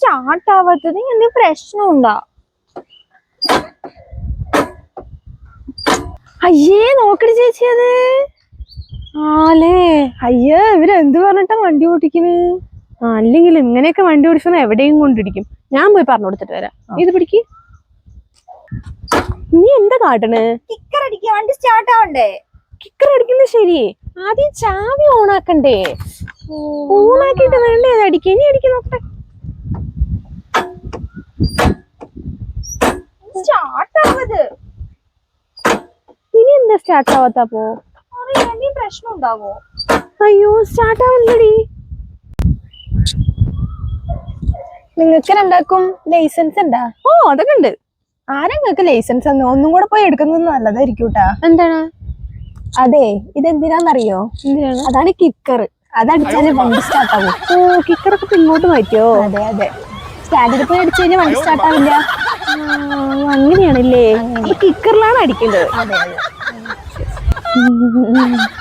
Start ആവാത്തത് എന്തെങ്കിലും പ്രശ്നമുണ്ടാ? അയ്യേ നോക്കട് ചേച്ചി അത്. ആലേ അയ്യേ ഇവരെന്ത് പറഞ്ഞിട്ടാ വണ്ടി ഓടിക്കണ്? ആ അല്ലെങ്കിൽ ഇങ്ങനെയൊക്കെ വണ്ടി ഓടിച്ചാൽ എവിടെയും കൊണ്ടിരിക്കും. ഞാൻ പോയി പറഞ്ഞു കൊടുത്തിട്ട് വരാം. ഇത് പിടിക്ക്. നീ എന്താ കാട്ടണ്? കിക്കർ അടിക്കുക വണ്ടി സ്റ്റാർട്ട് ആവണ്ടേ? കിക്കർ അടിക്കുന്നത് ശരി ആദ്യം ചാവി ഓണാക്കണ്ടേ? ഓണാക്കിട്ട് വേണ്ടേ അത് അടിക്കാൻ ഇനി അടിക്കാൻ നോക്കട്ടെ സ്റ്റാർട്ട് ആവത് ഇനി എന്താ സ്റ്റാർട്ട് ആവാത്തപ്പോ? പോ എന്തെങ്കിലും പ്രശ്നം ഉണ്ടാവോ? അയ്യോ സ്റ്റാർട്ട് ആവുന്നടി നിങ്ങൾക്ക് രണ്ടാക്കും ലൈസൻസ് ഉണ്ടാ ഓ അതൊക്കെ ഉണ്ട് ആരാ നിങ്ങൾക്ക് ലൈസൻസ് തന്നു? ഒന്നും കൂടെ പോയി എടുക്കുന്നത് നല്ലതായിരിക്കും കേട്ടാ എന്താണ്? അതെ ഇതെന്തിനാന്നറിയോ? എന്തിനാണ്? അതാണ് കിക്കർ അതടിച്ചാൽ വണ്ടി സ്റ്റാർട്ട് ആവും. ഓ കിക്കറൊക്കെ പിന്നോട്ട് മാറ്റിയോ? അതെ അതെ. സ്റ്റാൻഡിൽ പോയി അടിച്ചു കഴിഞ്ഞാൽ വണ്ടി സ്റ്റാർട്ട് ആവില്ല. അങ്ങനെയാണല്ലേ? കിക്കറിലാണ് അടിക്കേണ്ടത്. അതെ അതെ. 嗯嗯嗯嗯